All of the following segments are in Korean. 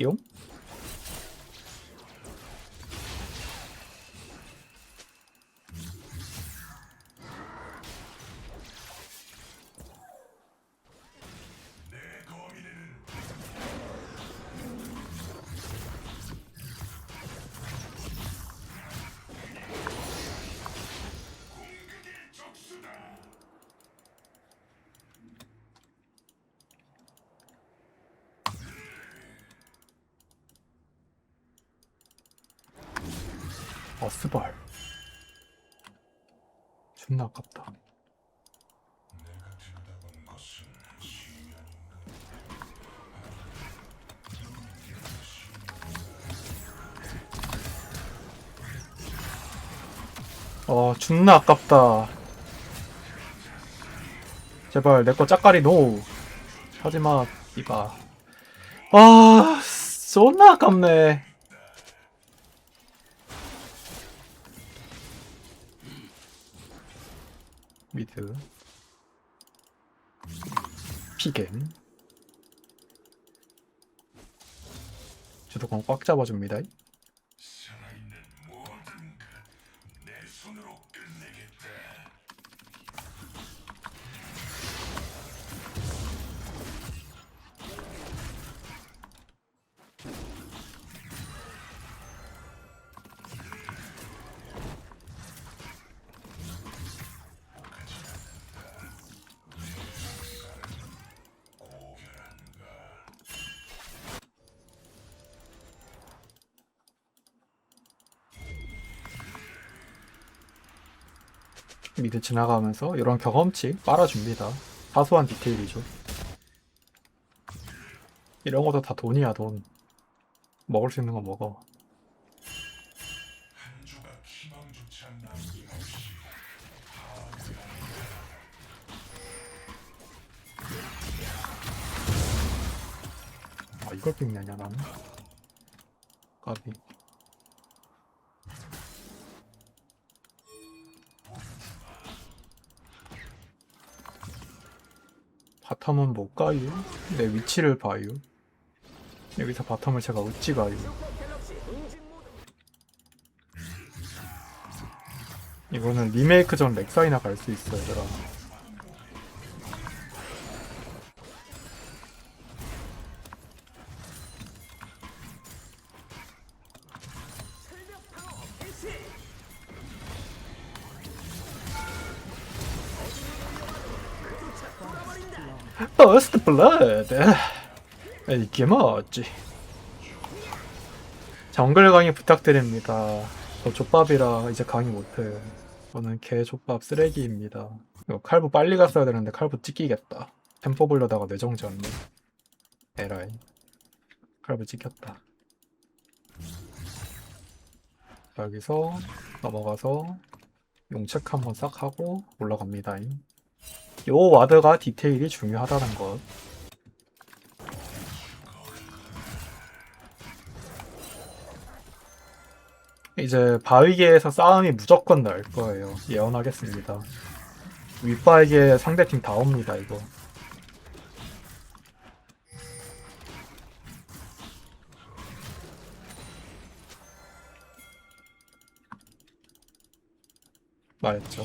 띠 스발. 존나 아깝다. 어, 존나 아깝다. 제발, 내 거 짝깔이 노. 하지마, 이봐. 아, 존나 아깝네. 미드. 피겐. 주도권 꽉 잡아줍니다 미드 지나가면서 이런 경험치 빨아줍니다. 사소한 디테일이죠. 이런 것도 다 돈이야 돈. 먹을 수 있는 거 먹어. 아 이걸 빅내냐 나는? 까비 바텀은 못 가요? 내 위치를 봐요. 여기서 바텀을 제가 어찌 가요? 이거는 리메이크 전 렉사이나 갈 수 있어 얘들아 버스트 블러드 이게 뭐지? 정글 강의 부탁드립니다. 저 족밥이라 이제 강의 못해. 저는 개 족밥 쓰레기입니다. 칼부 빨리 갔어야 되는데 칼부 찍히겠다. 템포 보려다가 뇌정지였네. 에라이. 칼부 찍혔다. 여기서 넘어가서 용책 한번 싹 하고 올라갑니다 요 와드가 디테일이 중요하다는 것. 이제 바위계에서 싸움이 무조건 날 거예요. 예언하겠습니다. 윗바위계 상대팀 다 옵니다, 이거. 말했죠.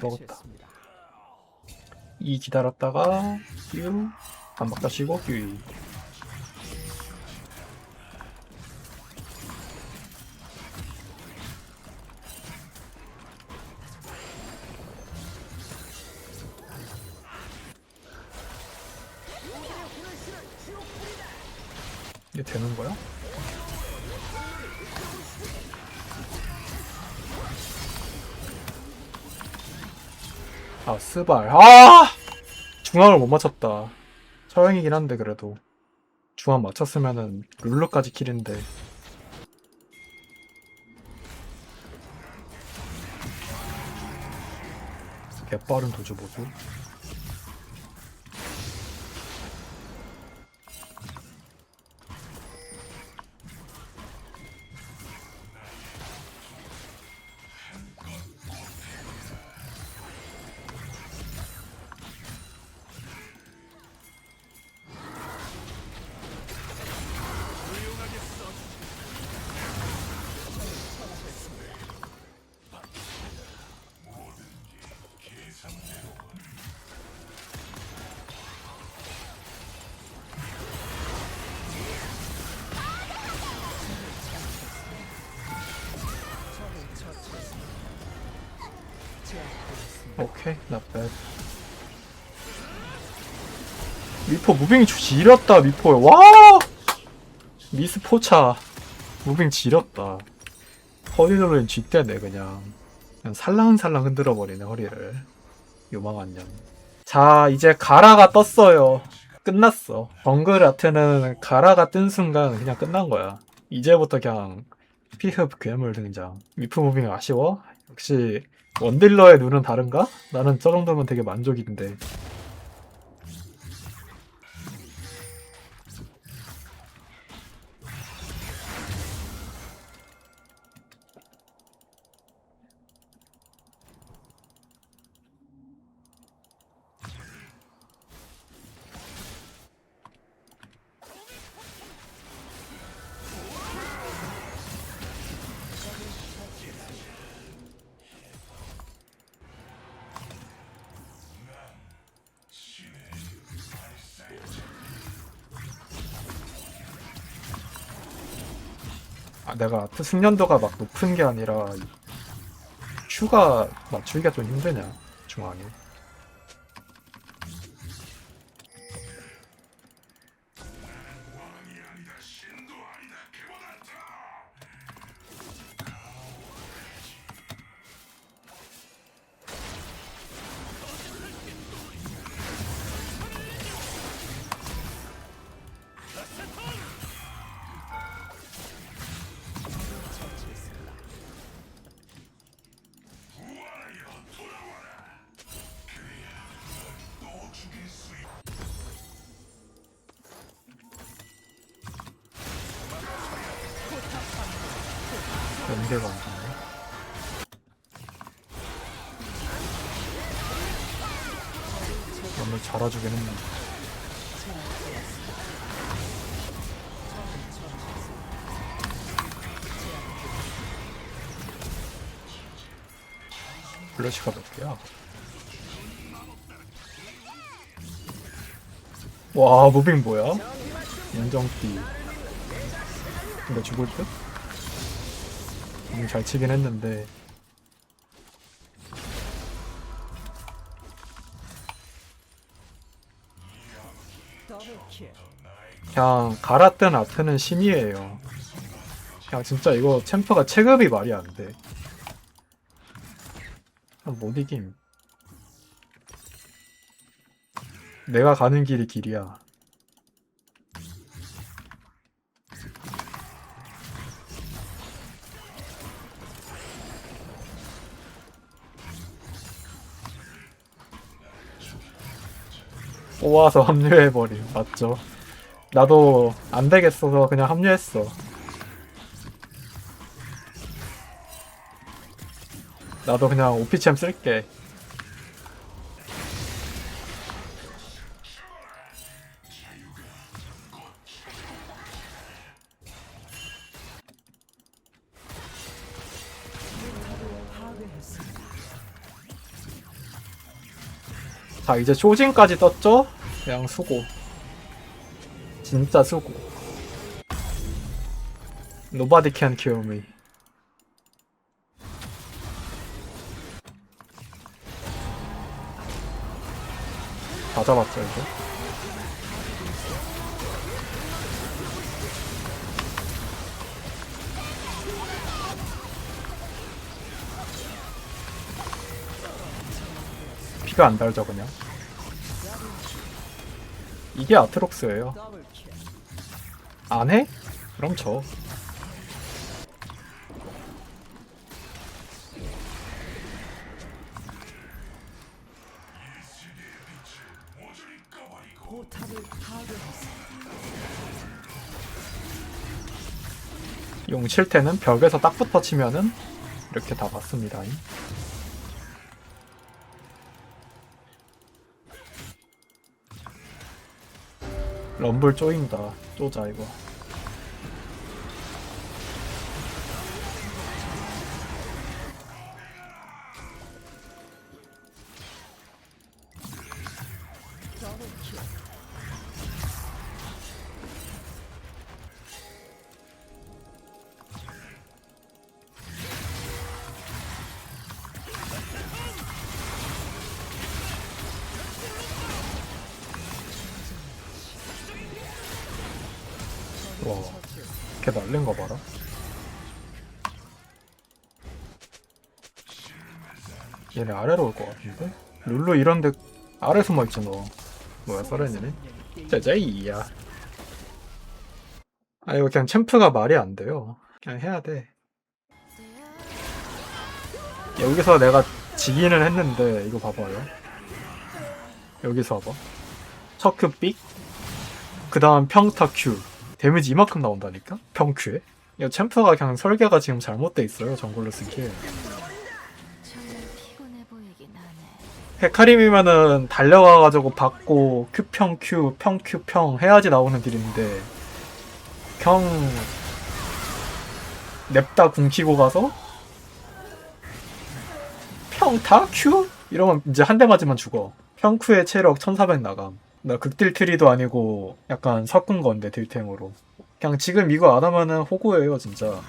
먹었다. 이 기다렸다가 뀨 반박 다시고 뀨이 아 스발. 아! 중앙을 못 맞췄다. 처형이긴 한데 그래도. 중앙 맞췄으면은 룰루까지 킬인데. 개빠른 도주 보수. 오케이, bad. 미포 무빙 지렸다 미포. 와 미스 포차. 무빙 지렸다. 허리로는 쥐대네 그냥. 그냥 살랑살랑 흔들어 버리네 허리를. 요망한 년자 이제 가라가 떴어요. 끝났어. 정글 아트는 가라가 뜬 순간 그냥 끝난 거야. 이제부터 그냥 피흡 괴물 등장. 미프 무빙 아쉬워? 역시 원딜러의 눈은 다른가? 나는 저 정도면 되게 만족인데 아, 내가 숙련도가 막 높은 게 아니라 큐가 맞추기가 좀 힘드냐 중앙에 안 좋네 오늘 잘해주긴 했는데 플래시가 몇 개야? 와 무빙 뭐야? 인정띠 근데 죽을 듯? 무빙 잘 치긴 했는데. 그냥 갈아뜬 아트는 신이에요. 그냥 진짜 이거 챔퍼가 체급이 말이 안돼. 못 이김. 내가 가는 길이 길이야 뽑아서 합류해버림 맞죠? 나도 안 되겠어서 그냥 합류했어. 나도 그냥 오피챔 쓸게 자 이제 초진까지 떴죠? 그냥 수고. 진짜 수고. Can kill me. 다 잡았죠 이제 피가 안 달죠 그냥 이게 아트록스예요 안 해? 그럼 저 용칠태는 벽에서 딱 붙어 치면은 이렇게 다 맞습니다. 럼블 쪼인다. 쪼자 이거. 와, 걔 날린 거 봐라. 얘네 아래로 올 것 같은데? 룰루 이런데 아래 숨어 있지 너. 뭐야 서렌이네? 짜자이야. 아 이거 그냥 챔프가 말이 안 돼요. 그냥 해야 돼. 여기서 내가 지기는 했는데 이거 봐봐요. 여기서 봐봐. 척크 삑. 그 다음 평타 큐. 데미지 이만큼 나온다니까? 평큐에? 이거 챔프가 그냥 설계가 지금 잘못돼 있어요 정글로 하네. 헤카림이면은 달려가가지고 받고 큐평 큐, 평 큐, 평 해야지 나오는 딜인데 평 냅다 궁 키고 가서 평타 큐? 이러면 이제 한 대 맞으면 죽어 평큐의 체력 1400 나감 나 극딜 트리도 아니고 약간 섞은 건데 딜템으로 그냥 지금 이거 안 하면은 호구예요 진짜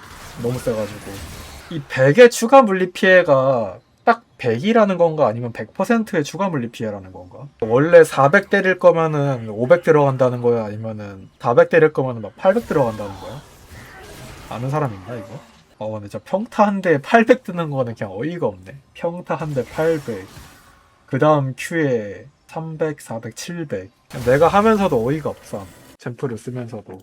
너무 세가지고 이 100의 추가 물리 피해가 딱 100이라는 건가 아니면 100%의 추가 물리 피해라는 건가? 원래 400 때릴 거면은 500 들어간다는 거야 아니면은 400 때릴 거면은 막 800 들어간다는 거야? 아는 사람 있나 이거? 어 근데 진짜 평타 한 대에 800 뜨는 거는 그냥 어이가 없네 평타 한 대 800. 그 다음 Q에 300, 400, 700. 내가 하면서도 어이가 없어. 젠프를 쓰면서도.